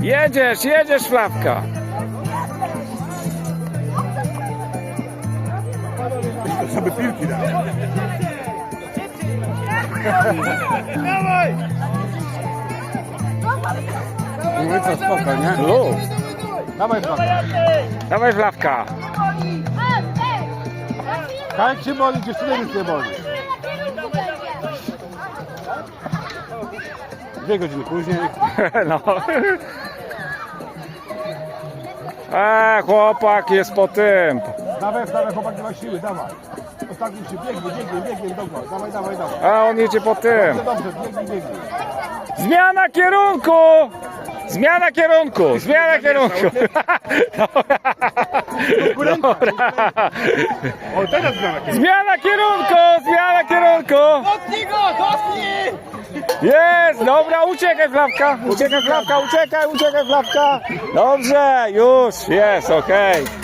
Jedziesz, jedziesz, Flawka. Żeby piłki dać. Mówię co, spoko, nie? Luz. Dawaj spoko. Dawaj, Flawka. Tak się boli, dziewczyny nic nie boli. Dwie godziny później. No. E, chłopak jest po tym. Dawaj, dawaj, chłopak, nie ma siły, dawaj. Ostatni się biegnie, biegnie, biegnie, dogła. Dawaj, dawaj, dawaj. A on jedzie po tym. No dobrze, biegnie, biegnie. Zmiana kierunku! Zmiana kierunku! Zmiana kierunku! Dobra. O, teraz zmiana kierunku. Zmiana kierunku! Zmiana kierunku! Jest! Dobra, uciekaj Flawka! Uciekaj Flawka, uciekaj, uciekaj Flawka! Dobrze, już, jest, okej.